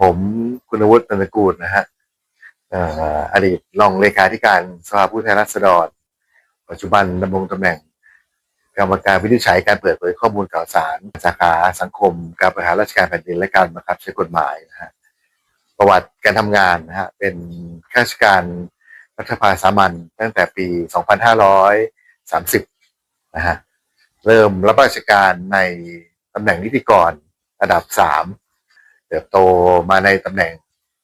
ผมคุณวุฒิตันตระกูลนะฮะออดีตรองเลขาธิการสภาผู้แทนราษฎร ปัจจุบันดำรงตำแหน่ง กรรมการวินิจฉัยการเปิดเผยข้อมูลข่าวสาร สาขาสังคม การบริหารราชการแผ่นดินและการบังคับใช้กฎหมายนะฮะประวัติการทำงานนะฮะเป็นข้าราชการรัฐสภาสามัญตั้งแต่ปี 2530 นะฮะเริ่มรับราชการในตำแหน่งนิติกรระดับ 3 ติบโตมาในตำแหน่ง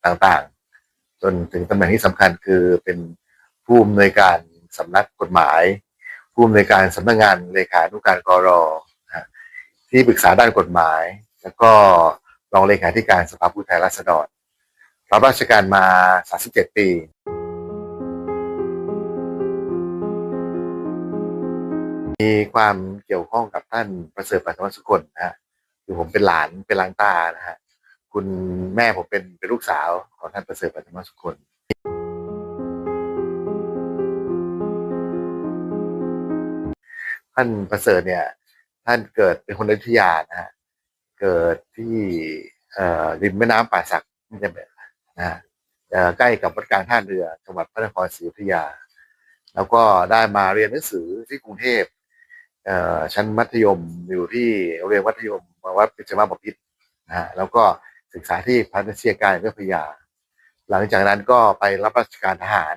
ต่างๆ จนถึงตำแหน่งที่สำคัญคือเป็นผู้อำนวยการสำนักกฎหมาย ผู้อำนวยการสำนักงานเลขานุการกรนะฮะที่ปรึกษาด้านกฎหมาย แล้วก็รองเลขาธิการสภาผู้แทนราษฎรรับราชการมา 37 ปีมีความเกี่ยวข้องกับท่านประเสริฐปัทมสุคนนะฮะคือผมเป็นหลานเป็นหลานตานะฮะ คุณแม่ผมเป็นเป็นลูกสาวของท่านประเสริฐปัทมสุคนท่านประเสริฐเนี่ย ท่านเกิดเป็นคนอยุธยานะฮะเกิดที่เอ่อริมแม่น้ำป่าสักนี่จะเป็นนะฮะใกล้กับวัดกลางท่าเรือจังหวัดพระนครศรีอยุธยา แล้วก็ได้มาเรียนหนังสือที่กรุงเทพเอ่อชั้นมัธยมอยู่ที่โรงเรียนมัธยมวัดปิจมาบพิตรนะฮะแล้วก็ ศึกษาที่พันธเชียการเพื่อพยา หลังจากนั้นก็ไปรับราชการทหาร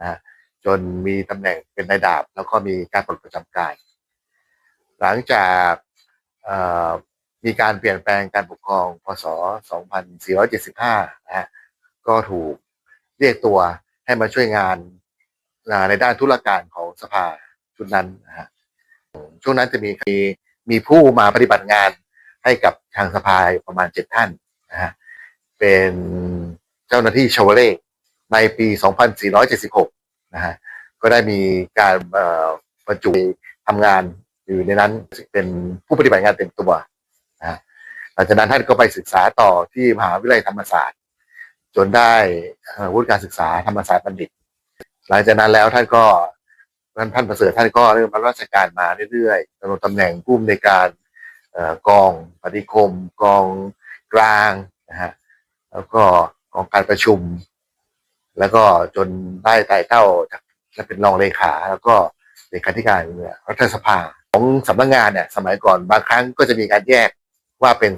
นะจนมีตำแหน่งเป็นนายดาบ แล้วก็มีการปลดประจำการ หลังจากมีการเปลี่ยนแปลงการปกครองพศ 2475 นะฮะก็ถูกเรียกตัวให้มาช่วยงานในด้านธุรการของสภาชุดนั้นนะฮะช่วงนั้นจะมีมีผู้มาปฏิบัติงานให้กับทางสภาประมาณเจ็ดท่าน นะฮะเป็นเจ้าหน้าที่ชาวเลขในปี 2476 นะฮะก็ได้มีการเอ่อบรรจุทำงานอยู่ในนั้นเป็นผู้ปฏิบัติงานเต็มตัวนะฮะหลังจากนั้นท่านก็ไปศึกษาต่อที่มหาวิทยาลัยธรรมศาสตร์ จนได้วุฒิการศึกษาธรรมศาสตร์บัณฑิต หลังจากนั้นแล้วท่านก็ท่านท่านประเสริฐท่านก็เริ่มรับราชการมาเรื่อยๆดำรงตำแหน่งผู้อำนวยการออกองปฏิคมกอง กลางนะฮะแล้วก็กองการประชุม แล้วก็จนได้ไต่เต้าจากจะเป็นรองเลขา แล้วก็เลขาธิการรัฐสภาของสำนักงานเนี่ยสมัยก่อนบางครั้งก็จะมีการแยกว่าเป็น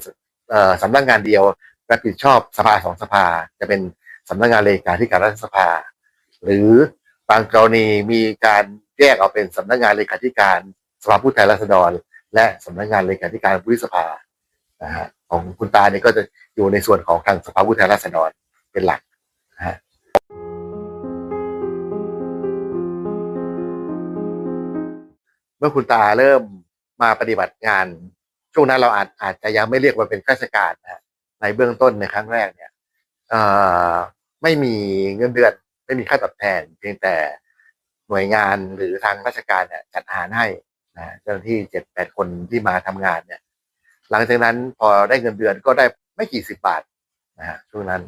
สำนักงานเดียวรับผิดชอบสภาสองสภา จะเป็นสำนักงานเลขาธิการรัฐสภา หรือบางกรณีมีการแยกออกเป็นสำนักงานเลขาธิการสภาผู้แทนราษฎร และสำนักงานเลขาธิการวุฒิสภา นะฮะของคุณตาเนี่ยก็จะอยู่ในส่วนของทางสภาผู้แทนราษฎรเป็นหลักนะฮะเมื่อคุณตาเริ่มมาปฏิบัติงาน ช่วงนั้นเราอาจอาจจะยังไม่เรียกว่าเป็นข้าราชการนะฮะในเบื้องต้นในครั้งแรกเนี่ยไม่มีเงินเดือน ไม่มีค่าตอบแทน เพียงแต่หน่วยงานหรือทางราชการเนี่ยจัดหารให้นะเจ้าหน้าที่เจ็ดแปดคนที่มาทำงานเนี่ย หลังจากนั้นพอได้เงินเดือนก็ได้ไม่กี่สิบบาทนะฮะช่วงนั้น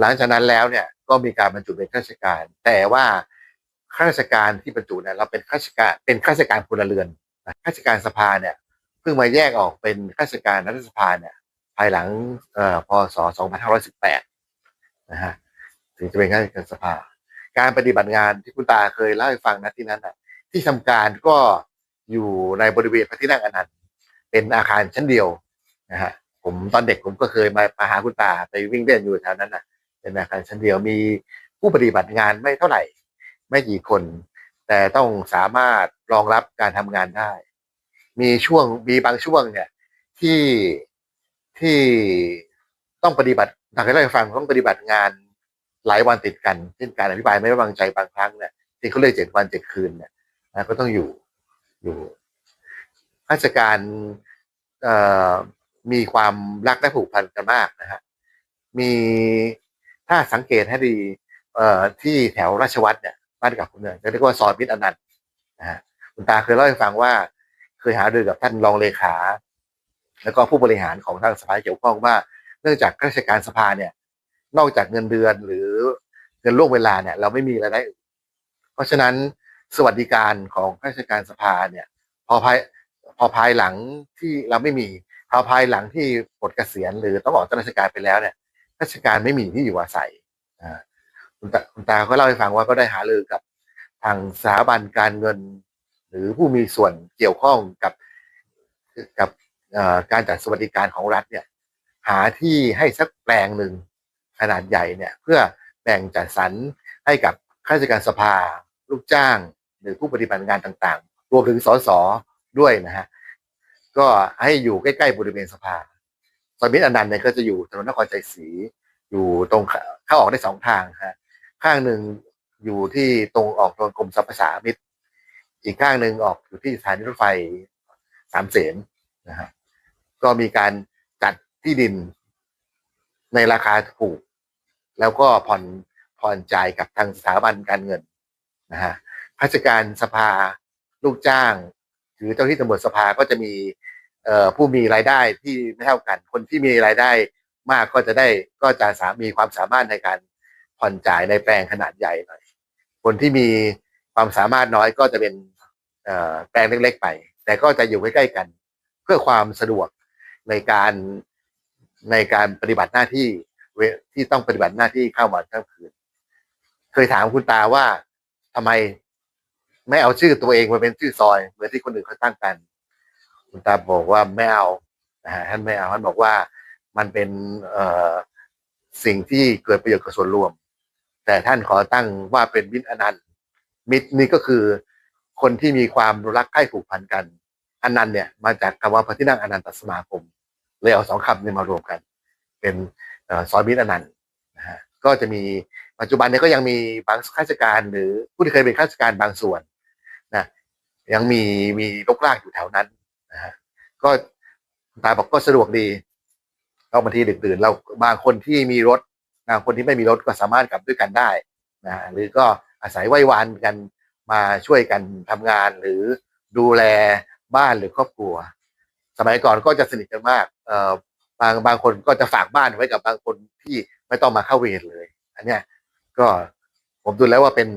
หลังจากนั้นแล้วเนี่ยก็มีการบรรจุเป็นข้าราชการ แต่ว่าข้าราชการที่บรรจุเนี่ยเราเป็นข้าราชการเป็นข้าราชการพลเรือนข้าราชการสภาเนี่ยเพิ่งมาแยกออกเป็นข้าราชการรัฐสภาเนี่ยภายหลังเอ่อพศ 2518 นะฮะถึงจะเป็นข้าราชการสภา การปฏิบัติงานที่คุณตาเคยเล่าให้ฟังนะที่นั้นอะที่ทำการก็อยู่ในบริเวณพระที่นั่งอนันต์ เป็นอาคารชั้นเดียวนะฮะผมตอนเด็กผมก็เคยมามาหาคุณตาไปวิ่งเล่นอยู่แถวนั้นน่ะเป็นอาคารชั้นเดียวมีผู้ปฏิบัติงานไม่เท่าไหร่ ไม่กี่คน แต่ต้องสามารถรองรับการทำงานได้ มีช่วงมีบางช่วงเนี่ยที่ที่ต้องปฏิบัติทางการเล่าให้ฟังต้องปฏิบัติงานหลายวันติดกันเช่นการอภิปรายไม่ไว้วางใจบางครั้งเนี่ยที่เขาเรียกเจ็ดวันเจ็ดคืนเนี่ยก็ต้องอยู่อยู่ ราชการมีความรักและผูกพันกันมากนะฮะมีถ้าสังเกตให้ดีที่แถวราชวัตรเนี่ยบ้านกับคุณเนี่ยจะเรียกว่าซอยมิตรอนันต์นะฮะคุณตาเคยเล่าให้ฟังว่าเคยหารือกับท่านรองเลขา แล้วก็ผู้บริหารของทางสภาเกี่ยวข้องว่า เนื่องจากราชการสภาเนี่ย นอกจากเงินเดือนหรือเงินล่วงเวลาเนี่ย เราไม่มีรายได้เพราะฉะนั้นสวัสดิการของข้าราชการสภาเนี่ย พอภาย พอภายหลังที่เราไม่มีพอภายหลังที่ปลดเกษียณหรือต้องออกจากราชการไปแล้วเนี่ย ราชการไม่มีที่อยู่อาศัยอ่าคุณตาคุณตาก็เล่าให้ฟังว่าก็ได้หารือกับทางสถาบันการเงิน หรือผู้มีส่วนเกี่ยวข้องกับกับอ่อการจัดสวัสดิการของรัฐเนี่ย หาที่ให้สักแปลงหนึ่งขนาดใหญ่เนี่ย เพื่อแบ่งจัดสรรให้กับข้าราชการสภา ลูกจ้าง หรือผู้ปฏิบัติงานต่างๆ รวมถึงสส ด้วยนะฮะก็ให้อยู่ใกล้ๆบริเวณสภาซอยมิตรอนันต์เนี่ยก็จะอยู่ถนนนครชัยศรีอยู่ตรงเข้าออกได้สองทางฮะข้างหนึ่งอยู่ที่ตรงออกตรงกรมสรรพสามิตร อีกข้างหนึ่งออกอยู่ที่สถานีรถไฟสามเสนนะฮะก็มีการจัดที่ดินในราคาถูก แล้วก็ผ่อนผ่อนจ่ายกับทางสถาบันการเงินนะฮะข้าราชการสภาลูกจ้าง รือเจ้าที่ตำรวจสภาก็จะมีเอ่อผู้มีรายได้ที่ไม่เท่ากัน คนที่มีรายได้มากก็จะได้ก็จะสามีความสามารถในการผ่อนจ่ายในแปลงขนาดใหญ่หน่อย คนที่มีความสามารถน้อยก็จะเป็นเอ่อแปลงเล็กๆไป แต่ก็จะอยู่ใกล้ๆกัน เพื่อความสะดวกในการในการปฏิบัติหน้าที่ที่ต้องปฏิบัติหน้าที่เข้ามาทั้งคืน เคยถามคุณตาว่าทำไม ไม่เอาชื่อตัวเองมาเป็นชื่อซอยเหมือนที่คนอื่นเขาตั้งกัน คุณตาบอกว่าไม่เอาฮะท่านไม่เอาท่านบอกว่ามันเป็นเอ่อสิ่งที่เกิดประโยชน์กับส่วนรวม แต่ท่านขอตั้งว่าเป็นมิตรอนันต์มิตรนี่ก็คือคนที่มีความรักใคร่ผูกพันกันอนันต์เนี่ย มาจากคำว่าพระที่นั่งอนันตสมาคมเลยเอาสองคำนี้มารวมกัน เป็นซอยมิตรอนันต์นะฮะก็จะมีปัจจุบันนี่ยก็ยังมีบางข้าราชการหรือผู้ที่เคยเป็นข้าราชการบางส่วน นะยังมีมีรกรากอยู่แถวนั้นนะฮะก็ตาบอกก็สะดวกดีก็บางทีดึกดื่นเราบางคนที่มีรถบางคนที่ไม่มีรถก็สามารถกลับด้วยกันได้นะหรือก็อาศัยไหว้วานกันมาช่วยกันทำงานหรือดูแลบ้านหรือครอบครัว สมัยก่อนก็จะสนิทกันมากเอ่อบางบางคนก็จะฝากบ้านไว้กับบางคนที่ไม่ต้องมาเข้าเวรเลย อันเนี้ยก็ผมดูแล้วว่าเป็น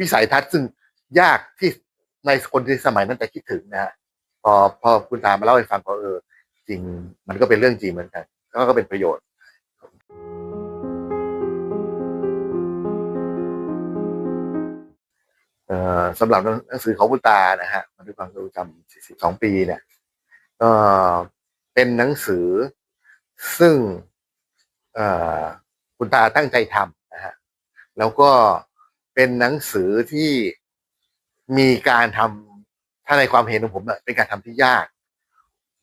วิสัยทัศน์ซึ่ง ยากที่ในคนที่สมัยนั้นจะคิดถึงนะฮะพอพอคุณตามาเล่าให้ฟังก็เออ จริงมันก็เป็นเรื่องจริงเหมือนกันแล้วก็เป็นประโยชน์สำหรับหนังสือของคุณตานะฮะมันด้วยความทรงจำ42 ปีเนี่ยก็เป็นหนังสือซึ่งคุณตาตั้งใจทำนะฮะแล้วก็เป็นหนังสือที่ มีการทำถ้าในความเห็นของผมเป็นการทำที่ยาก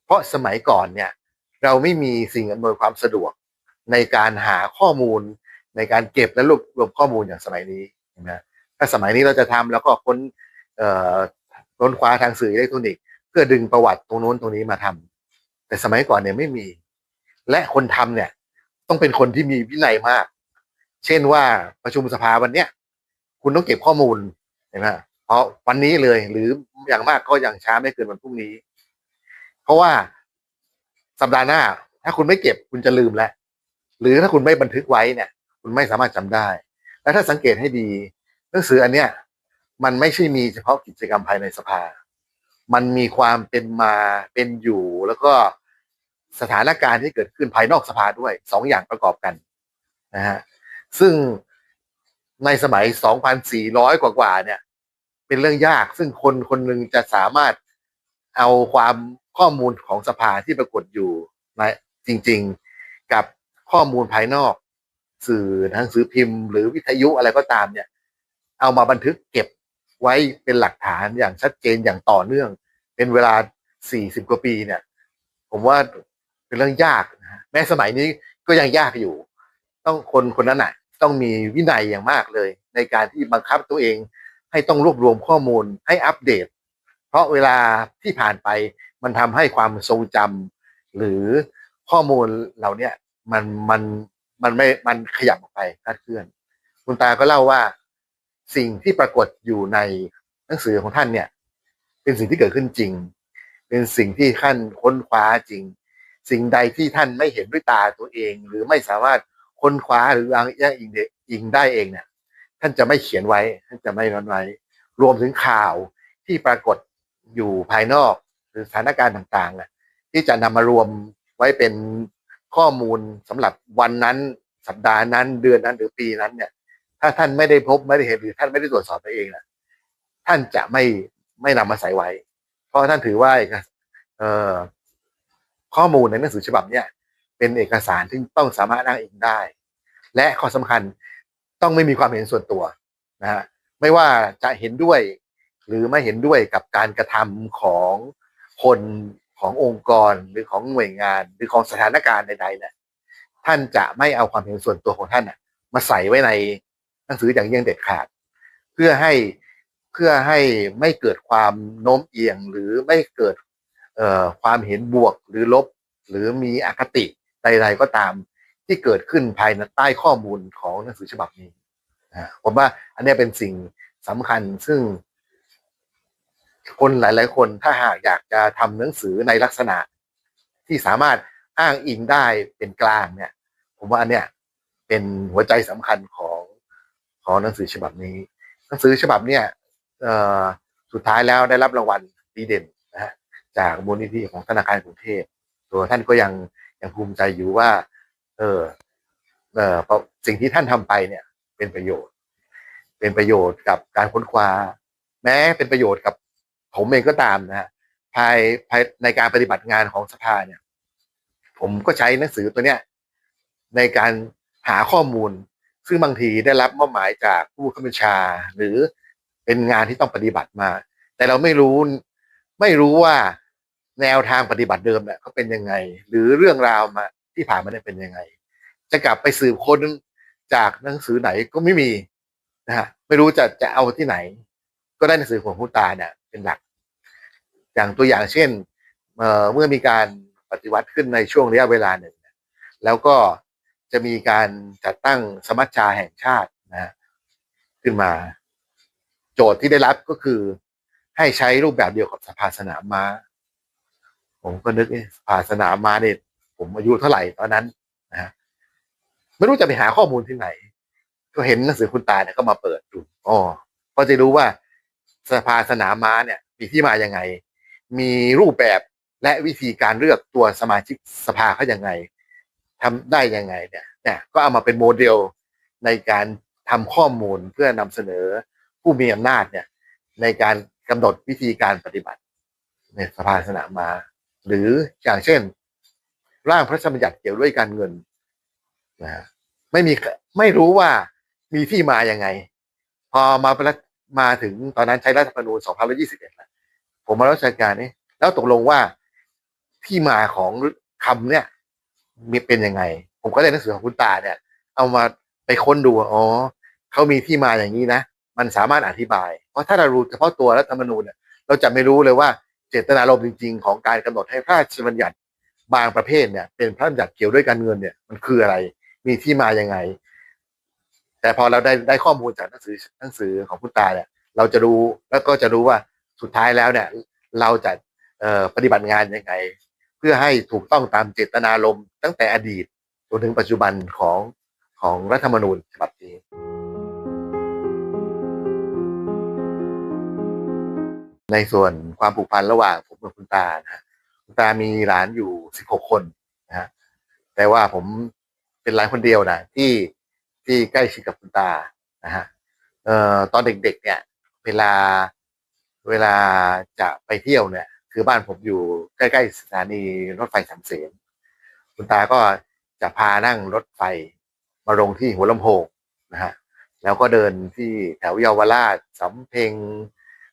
เพราะสมัยก่อนเนี่ย เราไม่มีสิ่งอำนวยความสะดวกในการหาข้อมูลในการเก็บและรวบรวมข้อมูลอย่างสมัยนี้นะถ้าสมัยนี้เราจะทำแล้วก็ค้นเอ่อค้นคว้าทางสื่ออิเล็กทรอนิกส์เพื่อดึงประวัติตรงโน้นตรงนี้มาทำแต่สมัยก่อนเนี่ยไม่มี และคนทำเนี่ย ต้องเป็นคนที่มีวินัยมาก เช่นว่าประชุมสภาวันเนี้ยคุณต้องเก็บข้อมูลเห็นไหม เพราะวันนี้เลย หรืออย่างมากก็อย่างช้าไม่เกินวันพรุ่งนี้ เพราะว่าสัปดาห์หน้า ถ้าคุณไม่เก็บคุณจะลืมแล้วหรือถ้าคุณไม่บันทึกไว้เนี่ย คุณไม่สามารถจำได้ และถ้าสังเกตให้ดีหนังสืออันเนี้ยมันไม่ใช่มีเฉพาะกิจกรรมภายในสภา มันมีความเป็นมาเป็นอยู่แล้วก็สถานการณ์ที่เกิดขึ้นภายนอกสภาด้วยสองอย่างประกอบกันนะฮะซึ่งในสมัย 2,400 กว่าๆเนี่ย เป็นเรื่องยาก ซึ่งคนคนหนึ่งจะสามารถเอาความข้อมูลของสภาที่ปรากฏอยู่ในจริง ๆ กับข้อมูลภายนอก สื่อหนังสือพิมพ์ หรือวิทยุอะไรก็ตามเนี่ย เอามาบันทึกเก็บไว้เป็นหลักฐานอย่างชัดเจนอย่างต่อเนื่อง เป็นเวลา40กว่าปีเนี่ย ผมว่าเป็นเรื่องยากนะแม้สมัยนี้ก็ยังยากอยู่ ต้องคนคนนั้นน่ะต้องมีวินัยอย่างมากเลย ในการที่บังคับตัวเอง ให้ต้องรวบรวมข้อมูลให้อัปเดต เพราะเวลาที่ผ่านไปมันทำให้ความทรงจำหรือข้อมูลเหล่าเนี้ยมันมันมันไม่มันขยับออกไปคลาดเคลื่อน คุณตาก็เล่าว่าสิ่งที่ปรากฏอยู่ในหนังสือของท่านเนี่ย เป็นสิ่งที่เกิดขึ้นจริง เป็นสิ่งที่ท่านค้นคว้าจริง สิ่งใดที่ท่านไม่เห็นด้วยตาตัวเอง หรือไม่สามารถค้นคว้าหรืออ้างอิงอิงได้เองเนี่ย ท่านจะไม่เขียนไว้ ท่านจะไม่นั้นไว้ รวมถึงข่าวที่ปรากฏอยู่ภายนอกหรือสถานการณ์ต่างๆน่ะที่จะนำมารวมไว้เป็นข้อมูลสำหรับวันนั้น สัปดาห์นั้น เดือนนั้นหรือปีนั้นเนี่ย ถ้าท่านไม่ได้พบไม่ได้เห็นหรือท่านไม่ได้ตรวจสอบตัวเองนะท่านจะไม่ไม่นำมาใส่ไว้ เพราะท่านถือว่าเอกสเอ่อข้อมูลในหนังสือฉบับเนี้ยเป็นเอกสารที่ต้องสามารถอ้างอิงได้ และข้อสำคัญ ต้องไม่มีความเห็นส่วนตัวนะฮะไม่ว่าจะเห็นด้วย หรือไม่เห็นด้วยกับการกระทำของคนขององค์กรหรือของหน่วยงาน หรือของสถานการณ์ใดๆเนี่ยท่านจะไม่เอาความเห็นส่วนตัวของท่านน่ะ มาใส่ไว้ในหนังสืออย่างยิ่งเด็ดขาด เพื่อให้เพื่อให้ไม่เกิดความโน้มเอียงหรือไม่เกิดเอ่อความเห็นบวกหรือลบ หรือมีอคติใด ๆ ก็ตาม ที่เกิดขึ้นภายในใต้ข้อมูลของหนังสือฉบับนี้ผมว่า อันนี้เป็นสิ่งสำคัญซึ่ง คนหลาย ๆ คนถ้าหากอยากจะทำหนังสือในลักษณะ ที่สามารถอ้างอิงได้เป็นกลางเนี่ย ผมว่าอันเนี้ยเป็นหัวใจสำคัญของของหนังสือฉบับนี้ หนังสือฉบับเนี่ยสุดท้ายแล้วได้รับรางวัลดีเด่นนะจากมูลนิธิของธนาคารกรุงเทพตัวท่านก็ยังยังภูมิใจอยู่ว่า เออเออพสิ่งที่ท่านทำไปเนี่ย เป็นประโยชน์ เป็นประโยชน์กับการค้นคว้า แม้เป็นประโยชน์กับผมเองก็ตามนะฮะภายภายในการปฏิบัติงานของสภาเนี่ย ผมก็ใช้หนังสือตัวเนี้ย ในการหาข้อมูล ซึ่งบางทีได้รับมอบหมายจากผู้ข้าบัญชา หรือเป็นงานที่ต้องปฏิบัติมา แต่เราไม่รู้ไม่รู้ว่าแนวทางปฏิบัติเดิมเนี่ยเขาเป็นยังไง หรือเรื่องราวมา ที่ผ่านมาเนี่ยเป็นยังไง จะกลับไปสืบค้นจากหนังสือไหนก็ไม่มีนะฮะไม่รู้จะจะเอาที่ไหน ก็ได้หนังสือของคุณตาเนี่ย เป็นหลัก อย่างตัวอย่างเช่นเเมื่อมีการปฏิวัติขึ้นในช่วงระยะเวลาหนึ่งแล้วก็จะมีการจัดตั้งสมัชชาแห่งชาตินะฮะขึ้นมา โจทย์ที่ได้รับก็คือ ให้ใช้รูปแบบเดียวกับสภาสนามม้า ผมก็นึกสภาสนามม้าเนี่ย ผมอายุเท่าไหร่ตอนนั้นนะฮะไม่รู้จะไปหาข้อมูลที่ไหน ก็เห็นหนังสือคุณตาเนี่ยก็มาเปิดดูอ๋อก็จะรู้ว่าสภาสนามม้าเนี่ย มีที่มายังไง มีรูปแบบและวิธีการเลือกตัวสมาชิกสภาเขายังไงทำได้ยังไงเนี่ยเนี่ยก็เอามาเป็นโมเดลในการทำข้อมูลเพื่อนำเสนอผู้มีอำนาจเนี่ย ในการกำหนดวิธีการปฏิบัติในสภาสนามม้าหรืออย่างเช่น ร่างพระราชบัญญัติเกี่ยวด้วยการเงินนะไม่มีไม่รู้ว่ามีที่มาอย่างไง พอมาประมาถึงตอนนั้นใช้รัฐธรรมนูญ2521แล้วผมมารับราชการนี่แล้วตกลงว่าที่มาของคำเนี่ยมีเป็นยังไง ผมก็ได้หนังสือของคุณตาเนี่ย เอามาไปค้นดูอ๋อเขามีที่มาอย่างนี้นะ มันสามารถอธิบาย เพราะถ้าเรารู้เฉพาะตัวรัฐธรรมนูญเนี่ยเราจะไม่รู้เลยว่าเจตนารมณ์จริง ๆ ของการกำหนดให้พระราชบัญญัติ บางประเภทเนี่ย เป็นพระบัญญัติเกี่ยวด้วยการเงินเนี่ยมันคืออะไร มีที่มายังไง แต่พอเราได้ได้ข้อมูลจากหนังสือหนังสือของคุณตาเนี่ย เราจะรู้แล้วก็จะรู้ว่าสุดท้ายแล้วเนี่ย เราจะปฏิบัติงานยังไง เพื่อให้ถูกต้องตามเจตนารมณ์ตั้งแต่อดีตจนถึงปัจจุบันของของรัฐธรรมนูญฉบับนี้ในส่วนความผูกพันระหว่างผมกับคุณตานะฮะ ตามีหลานอยู่สิบหกคนนะฮะแต่ว่าผมเป็นหลานคนเดียวนะที่ที่ใกล้ชิดกับคุณตานะฮะเอ่อตอนเด็กๆเนี่ย เวลาเวลาจะไปเที่ยวเนี่ย คือบ้านผมอยู่ใกล้ๆสถานีรถไฟสามเสนคุณตาก็จะพานั่งรถไฟมาลงที่หัวลำโพงนะฮะแล้วก็เดินที่แถวเยาวราชสำเพ็ง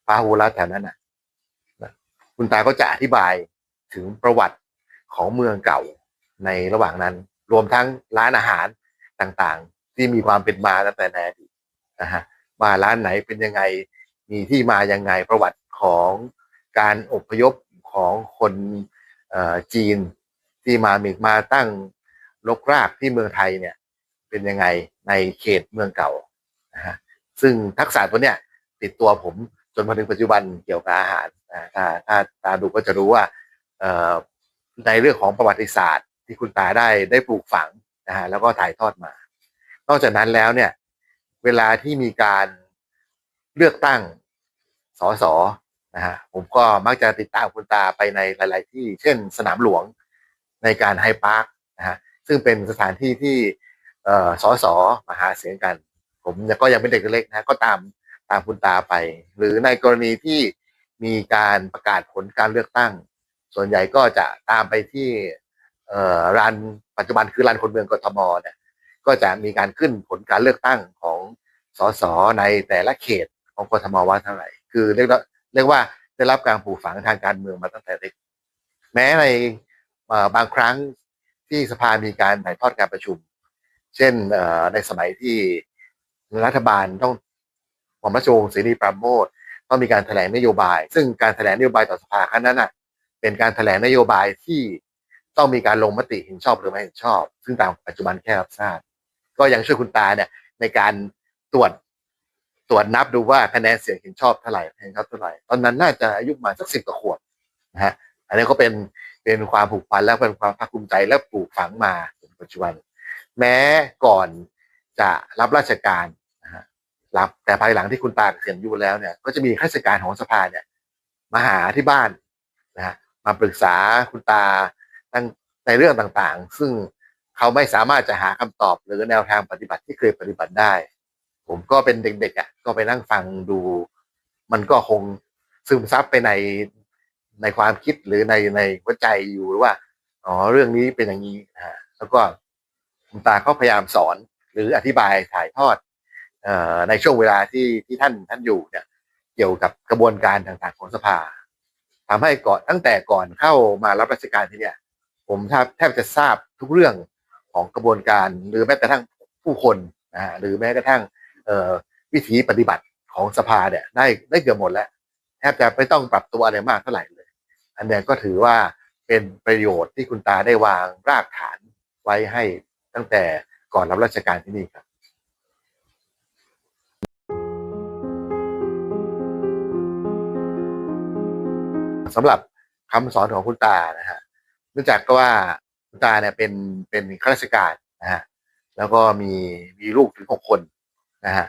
พาหูรัฐแถวนั้นนะนะคุณตาก็จะอธิบาย ถึงประวัติของเมืองเก่าในระหว่างนั้น รวมทั้งร้านอาหารต่างๆ ที่มีความเป็นมาตั้งแต่ในอดีตนะฮะว่าร้านไหนเป็นยังไงมีที่มายังไงประวัติของการอพยพของคนจีนที่มามีมาตั้งลกรากที่เมืองไทยเนี่ยเป็นยังไงในเขตเมืองเก่านะฮะซึ่งทักษะตัวเนี้ยติดตัวผมจนมาถึงปัจจุบันเกี่ยวกับอาหารนะถ้าถ้าตาดูก็จะรู้ว่า ในเรื่องของประวัติศาสตร์ ที่คุณตาได้ได้ปลูกฝังนะฮะแล้วก็ถ่ายทอดมา นอกจากนั้นแล้วเนี่ย เวลาที่มีการเลือกตั้งสสนะฮะผมก็มักจะติดตามคุณตาไปในหลาย ๆ ที่เช่นสนามหลวงในการไฮพาร์คนะฮะซึ่งเป็นสถานที่ที่เอ่อสสมาหาเสียงกัน ผมก็ยังเป็นเด็กเล็กนะก็ตามตามคุณตาไป หรือในกรณีที่มีการประกาศผลการเลือกตั้ง ส่วนใหญ่ก็จะตามไปที่รันปัจจุบันคือรันคนเมืองกทมเนี่ยก็จะมีการขึ้นผลการเลือกตั้งของสสในแต่ละเขตของกทมว่าเท่าไหร่ คือเรียกว่าเรียกว่าได้รับการปลูกฝังทางการเมืองมาตั้งแต่เด็กแม้ในบางครั้งที่สภามีการถ่ายทอดการประชุม เช่นในสมัยที่รัฐบาลต้องหม่อมราชวงศ์เสรีปราโมชต้องมีการแถลงนโยบาย ซึ่งการแถลงนโยบายต่อสภาครั้งนั้นน่ะ เป็นการแถลงนโยบายที่ต้องมีการลงมติเห็นชอบหรือไม่เห็นชอบ ซึ่งตามปัจจุบันแค่รับทราบก็ยังช่วยคุณตาเนี่ยในการตรวจตรวจนับดูว่าคะแนนเสียงเห็นชอบเท่าไหร่เห็นชอบเท่าไหร่ตอนนั้นน่าจะอายุประมาณสักสิบกว่าขวบนะฮะอันนี้ก็เป็นเป็นความผูกพันและเป็นความภาคภูมิใจและปลูกฝังมาจนปัจจุบัน แม้ก่อนจะรับราชการนะฮะรับแต่ภายหลังที่คุณตาเกษียณอายุแล้วเนี่ย ก็จะมีข้าราชการของสภาเนี่ยมาหาที่บ้านนะฮะ มาปรึกษาคุณตาตั้งในเรื่องต่างๆ ซึ่งเขาไม่สามารถจะหาคำตอบหรือแนวทางปฏิบัติที่เคยปฏิบัติได้ ผมก็เป็นเด็กๆอะก็ไปนั่งฟังดู มันก็คงซึมซับไปในในความคิดหรือในในหัวใจอยู่ว่าอ๋อเรื่องนี้เป็นอย่างนี้ฮะแล้วก็คุณตาก็พยายามสอนหรืออธิบายถ่ายทอดอในช่วงเวลาที่ที่ท่านท่านอยู่เนี่ยเกี่ยวกับกระบวนการต่างๆของสภา ทำให้ก่อนตั้งแต่ก่อนเข้ามารับราชการที่เนี่ย ผมแทบแทบจะทราบทุกเรื่องของกระบวนการหรือแม้กระทั่งผู้คนนะฮะหรือแม้กระทั่งเวิธีปฏิบัติของสภาเนี่ยได้ได้เกือบหมดแล้วแทบจะไม่ต้องปรับตัวอะไรมากเท่าไหร่เลย อันนี้ก็ถือว่าเป็นประโยชน์ที่คุณตาได้วางรากฐานไว้ให้ตั้งแต่ก่อนรับราชการที่นี่ครับ สำหรับคำสอนของคุณตานะฮะเนื่องจากก็ว่าคุณตาเนี่ยเป็นเป็นข้าราชการนะฮะแล้วก็มีมีลูกถึงหกคนนะฮะ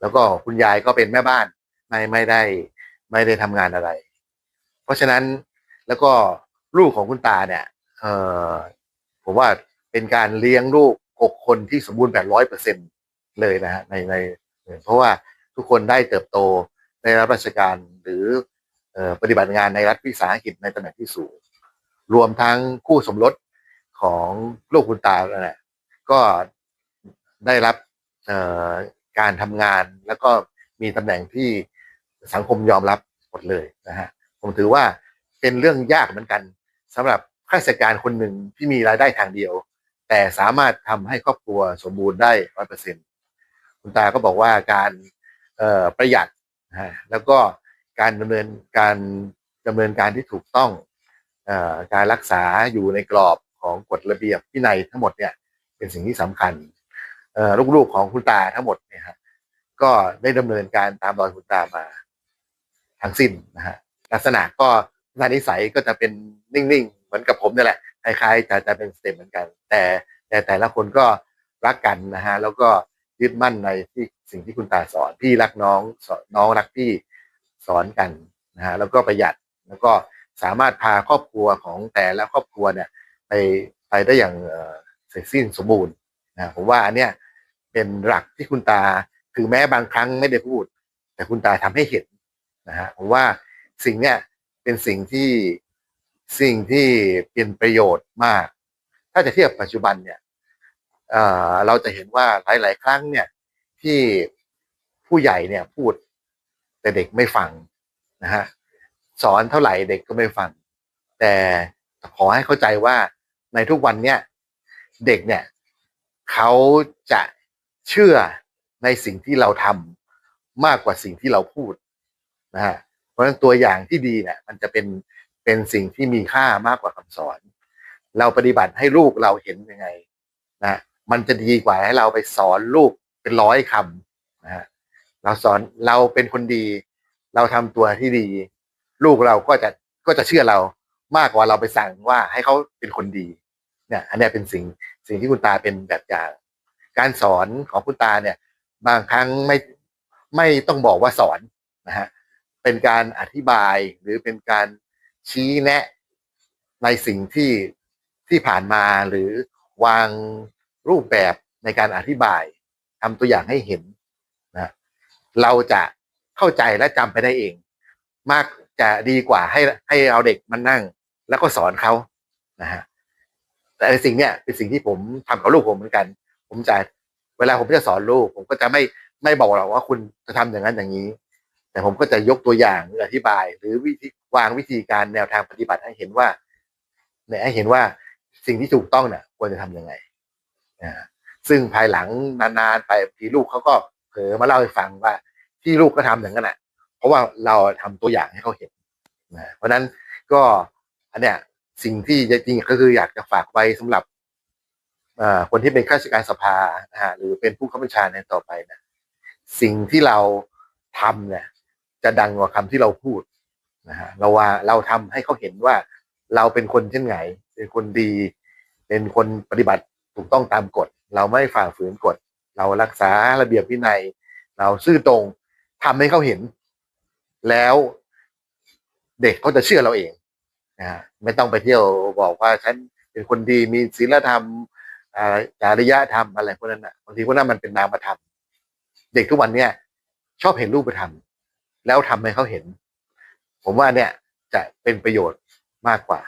แล้วก็คุณยายก็เป็นแม่บ้านไม่ไม่ได้ไม่ได้ทำงานอะไร เพราะฉะนั้นแล้วก็ลูกของคุณตาเนี่ยเออผมว่าเป็นการเลี้ยงลูกหกคนที่สมบูรณ์แบบร้อยเปอร์เซ็นเลยนะฮะในในเพราะว่าทุกคนได้เติบโตได้รับราชการหรือ ปฏิบัติงานในรัฐวิสาหกิจในตำแหน่งที่สูง รวมทั้งคู่สมรสของลูกคุณตาเนี่ยก็ได้รับการทำงานแล้วก็มีตำแหน่งที่สังคมยอมรับหมดเลยนะฮะผมถือว่าเป็นเรื่องยากเหมือนกันสำหรับข้าราชการคนหนึ่งที่มีรายได้ทางเดียว แต่สามารถทำให้ครอบครัวสมบูรณ์ได้ร้อยเปอร์เซ็นคุณตาก็บอกว่าการประหยัดนะฮะแล้วก็ การดำเนินการดำเนินการที่ถูกต้องอการรักษาอยู่ในกรอบของกฎระเบียบวินัยทั้งหมดเนี่ยเป็นสิ่งที่สำคัญลูกๆของคุณตาทั้งหมดเนี่ยฮะก็ได้ดำเนินการตามรอยคุณตามาทั้งสิ้นนะฮะลักษณะก็ลักษณะนิสัยก็จะเป็นนิ่งๆ เหมือนกับผมนี่แหละคล้ายๆจะจะเป็นสเต็ปเหมือนกัน แต่แต่แต่ละคนก็รักกันนะฮะแล้วก็ยึดมั่นในที่สิ่งที่คุณตาสอน พี่รักน้องน้องรักพี่ สอนกันนะฮะแล้วก็ประหยัดแล้วก็สามารถพาครอบครัวของแต่ละครอบครัวเนี่ยไปไปได้อย่างเสร็จสิ้นสมบูรณ์นะผมว่าอันเนี้ยเป็นหลักที่คุณตาถึงแม้บางครั้งไม่ได้พูด แต่คุณตาทำให้เห็นนะฮะผมว่าสิ่งเนี้ยเป็นสิ่งที่สิ่งที่เป็นประโยชน์มาก ถ้าจะเทียบปัจจุบันเนี่ยเเราจะเห็นว่าหลาย ๆ ครั้งเนี่ยที่ผู้ใหญ่เนี่ยพูด แต่เด็กไม่ฟังนะฮะสอนเท่าไหร่เด็กก็ไม่ฟัง แต่ขอให้เข้าใจว่าในทุกวันเนี่ยเด็กเนี่ยเขาจะเชื่อในสิ่งที่เราทำมากกว่าสิ่งที่เราพูดนะฮะเพราะฉะนั้นตัวอย่างที่ดีเนี่ยมันจะเป็นเป็นสิ่งที่มีค่ามากกว่าคำสอน เราปฏิบัติให้ลูกเราเห็นยังไงนะมันจะดีกว่าให้เราไปสอนลูกเป็นร้อยคำนะฮะ เราสอนเราเป็นคนดี เราทำตัวที่ดี ลูกเราก็จะก็จะเชื่อเรามากกว่าเราไปสั่งว่าให้เขาเป็นคนดี เนี่ย อันนี้เป็นสิ่งสิ่งที่คุณตาเป็นแบบอย่าง การสอนของคุณตาเนี่ย บางครั้งไม่ไม่ต้องบอกว่าสอนนะฮะเป็นการอธิบายหรือเป็นการชี้แนะในสิ่งที่ที่ผ่านมาหรือวางรูปแบบในการอธิบายทำตัวอย่างให้เห็น เราจะเข้าใจและจำไปได้เอง มากจะดีกว่าให้ให้เอาเด็กมานั่ง แล้วก็สอนเขานะฮะแต่สิ่งเนี้ยเป็นสิ่งที่ผมทำกับลูกผมเหมือนกัน ผมจะเวลาผมจะสอนลูก ผมก็จะไม่ไม่บอกหรอกว่าคุณจะทำอย่างนั้นอย่างนี้ แต่ผมก็จะยกตัวอย่างหรืออธิบาย หรือวิธีวางวิธีการแนวทางปฏิบัติให้เห็นว่าเนี่ยให้เห็นว่าสิ่งที่ถูกต้องเนี่ยควรจะทำยังไงอ่าซึ่งภายหลังนานๆไปทีลูกเขาก็เผลอมาเล่าให้ฟังว่า ที่ลูกก็ทำอย่างนั้นแหละเพราะว่าเราทำตัวอย่างให้เขาเห็นนะเพราะฉะนั้นก็อันเนี้ยสิ่งที่จริงก็คืออยากจะฝากไว้สำหรับอ่อคนที่เป็นข้าราชการสภานะฮะหรือเป็นผู้ข้าราชการในต่อไปนะสิ่งที่เราทำเนี่ย จะดังกว่าคำที่เราพูดนะฮะเราว่าเราทำให้เขาเห็นว่าเราเป็นคนเช่นไงเป็นคนดี เป็นคนปฏิบัติถูกต้องตามกฎ เราไม่ฝ่าฝืนกฎ เรารักษาระเบียบวินัย เราซื่อตรง ทำให้เขาเห็น แล้วเด็กเขาจะเชื่อเราเองนะไม่ต้องไปเที่ยวบอกว่าฉันเป็นคนดีมีศีลธรรมอาจริยธรรมอะไรพวกนั้นอะบางทีพวกนั้นมันเป็นนามธรรมเด็กทุกวันเนี่ย ชอบเห็นรูปธรรมแล้วทำให้เขาเห็น ผมว่าเนี่ยจะเป็นประโยชน์มากกว่า